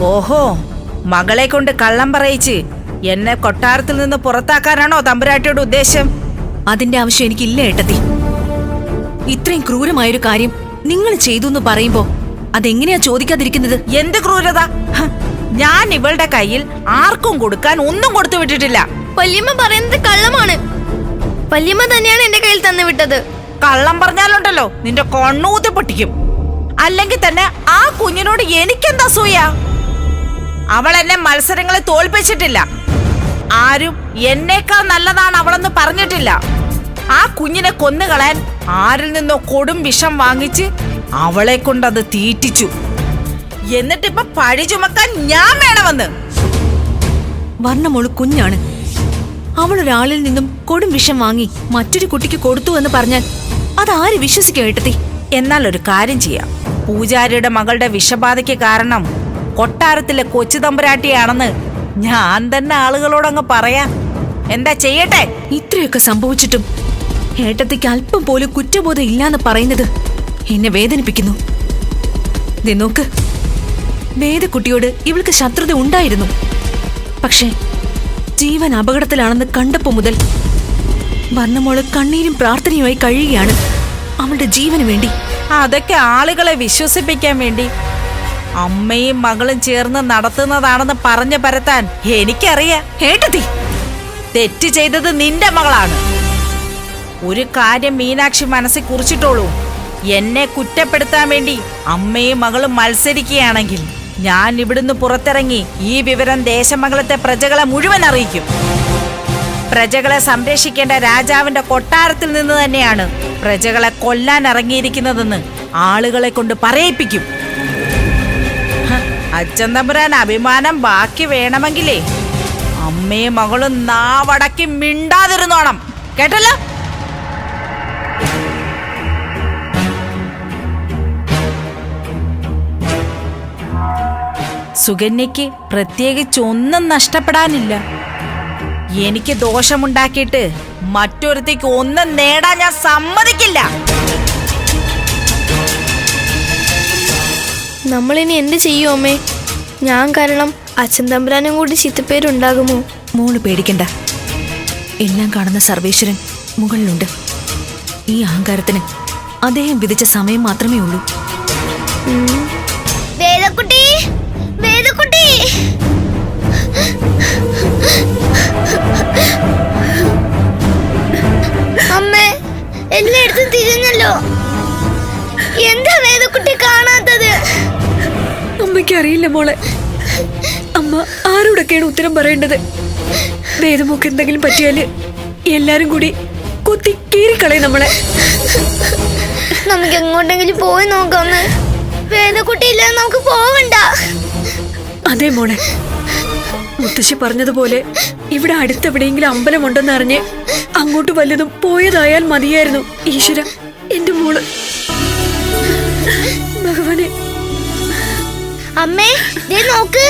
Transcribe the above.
ഓഹോ മകളെ കൊണ്ട് കള്ളം പറയിച്ച് എന്നെ കൊട്ടാരത്തിൽ നിന്ന് പുറത്താക്കാനാണോ തമ്പുരാട്ടിയുടെ ഉദ്ദേശം? അതിന്റെ ആവശ്യം എനിക്കില്ല ഏട്ടത്തി. ഇത്രയും ക്രൂരമായൊരു കാര്യം നിങ്ങൾ ചെയ്തു എന്ന് പറയുമ്പോ അതെങ്ങനെയാ ചോദിക്കാതിരിക്കുന്നത്? എന്ത് ക്രൂരത? ഞാൻ ഇവളുടെ കയ്യിൽ ആർക്കും കൊടുക്കാൻ ഒന്നും കൊടുത്തു വിട്ടിട്ടില്ല. വല്യമ്മ പറയുന്നത് കള്ളമാണ്. വല്യമ്മ തന്നെയാണ് എന്റെ കയ്യിൽ തന്നു വിട്ടത്. കള്ളം പറഞ്ഞാലുണ്ടല്ലോ നിന്റെ കണ്ണൂത്തി പൊട്ടിക്കും. അല്ലെങ്കിൽ തന്നെ ആ കുഞ്ഞിനോട് എനിക്കെന്താ സൂയ അവൾ എന്നെ മത്സരങ്ങളെ തോൽപ്പിച്ചിട്ടില്ല. ആരും എന്നേക്കാൾ നല്ലതാണ് അവളെന്ന് പറഞ്ഞിട്ടില്ല. ആ കുഞ്ഞിനെ കൊന്നുകളയാൻ ആരിൽ നിന്നോ കൊടും വിഷം വാങ്ങിച്ച് അവളെ കൊണ്ടത് തീറ്റിച്ചു. എന്നിട്ടിപ്പൊ പഴി ചുമക്കാൻ ഞാൻ വേണമെന്ന്. വർണമോൾ കുഞ്ഞാണ്. അവൾ ഒരാളിൽ നിന്നും കൊടും വിഷം വാങ്ങി മറ്റൊരു കുട്ടിക്ക് കൊടുത്തു എന്ന് പറഞ്ഞാൽ അതാര് വിശ്വസിക്കേട്ടത്തി എന്നാൽ ഒരു കാര്യം ചെയ്യാം. പൂജാരിയുടെ മകളുടെ വിഷബാധയ്ക്ക് കാരണം കൊട്ടാരത്തിലെ കൊച്ചു തമ്പുരാട്ടിയാണെന്ന് ഞാൻ തന്നെ ആളുകളോടങ്ങ് പറയാ. എന്താ ചെയ്യട്ടെ? ഇത്രയൊക്കെ സംഭവിച്ചിട്ടും ഏട്ടത്തിക്ക് അല്പം പോലും കുറ്റബോധം ഇല്ലാന്ന് പറയുന്നത് എന്നെ വേദനിപ്പിക്കുന്നു. നോക്ക് വേദക്കുട്ടിയോട് ഇവൾക്ക് ശത്രുത ഉണ്ടായിരുന്നു. പക്ഷേ ജീവൻ അപകടത്തിലാണെന്ന് കണ്ടപ്പോ മുതൽ വർണമോൾ കണ്ണീരും പ്രാർത്ഥനയുമായി കഴിയുകയാണ് അവളുടെ ജീവന് വേണ്ടി. അതൊക്കെ ആളുകളെ വിശ്വസിപ്പിക്കാൻ വേണ്ടി. അമ്മയും മകളും ചേർന്ന് നടത്തുന്നതാണെന്ന് പറഞ്ഞു പരത്താൻ എനിക്കറിയാം. ഏട്ടത്തി തെറ്റ് ചെയ്തത് നിന്റെ മകളാണ്. ഒരു കാര്യം മീനാക്ഷി മനസ്സിൽ കുറിച്ചിട്ടോളൂ. എന്നെ കുറ്റപ്പെടുത്താൻ വേണ്ടി അമ്മയും മകളും മത്സരിക്കുകയാണെങ്കിൽ ഞാൻ ഇവിടുന്ന് പുറത്തിറങ്ങി ഈ വിവരം ദേശമംഗലത്തെ പ്രജകളെ മുഴുവൻ അറിയിക്കും. പ്രജകളെ സംരക്ഷിക്കേണ്ട രാജാവിന്റെ കൊട്ടാരത്തിൽ നിന്ന് തന്നെയാണ് പ്രജകളെ കൊല്ലാൻ ഇറങ്ങിയിരിക്കുന്നതെന്ന് ആളുകളെ കൊണ്ട് പറയിപ്പിക്കും. അച്ഛൻ തമ്പുരാൻ അഭിമാനം ബാക്കി വേണമെങ്കിലേ. അമ്മയും മകളും നാവടക്കി മിണ്ടാതിരുന്നോണം. കേട്ടല്ലോ? സുകന്യയ്ക്ക് പ്രത്യേകിച്ച് ഒന്നും നഷ്ടപ്പെടാനില്ല. എനിക്ക് ദോഷമുണ്ടാക്കിയിട്ട് മറ്റൊരുത്തേക്ക് ഒന്നും നേടാൻ ഞാൻ സമ്മതിക്കില്ല. നമ്മളിനി എന്ത് ചെയ്യും അമ്മേ? ഞാൻ കാരണം അച്ഛൻ തമ്പുരാനും കൂടി ചിത്തപ്പേരുണ്ടാകുമോ? മോൾ പേടിക്കണ്ട. എല്ലാം കാണുന്ന സർവേശ്വരൻ മുകളിലുണ്ട്. ഈ അഹങ്കാരത്തിന് അദ്ദേഹം വിധിച്ച സമയം മാത്രമേ ഉള്ളൂ. വേദക്കുട്ടി! വേദക്കുട്ടി! അമ്മേ എല്ലായിടത്തും തിരിഞ്ഞല്ലോ. അമ്മയ്ക്ക് അറിയില്ല മോളെ. അമ്മ ആരോടൊക്കെയാണ് ഉത്തരം പറയേണ്ടത്? വേദമൊക്കെ എന്തെങ്കിലും പറ്റിയാൽ എല്ലാരും കൂടി കുത്തി കീറിക്കളയും നമ്മളെ. നമുക്ക് എങ്ങോട്ടെങ്കിലും പോയി നോക്കാന്ന്. വേദക്കുട്ടിയില്ല നമുക്ക് പോവണ്ട. അതെ മോളെ. മുത്തശ്ശി പറഞ്ഞതുപോലെ ഇവിടെ അടുത്തെവിടെയെങ്കിലും അമ്പലമുണ്ടെന്ന് അറിഞ്ഞ് അങ്ങോട്ട് വല്ലതും പോയതായാൽ മതിയായിരുന്നു ഈശ്വര. എന്റെ മോൾ. അമ്മേ ദേ നോക്ക്.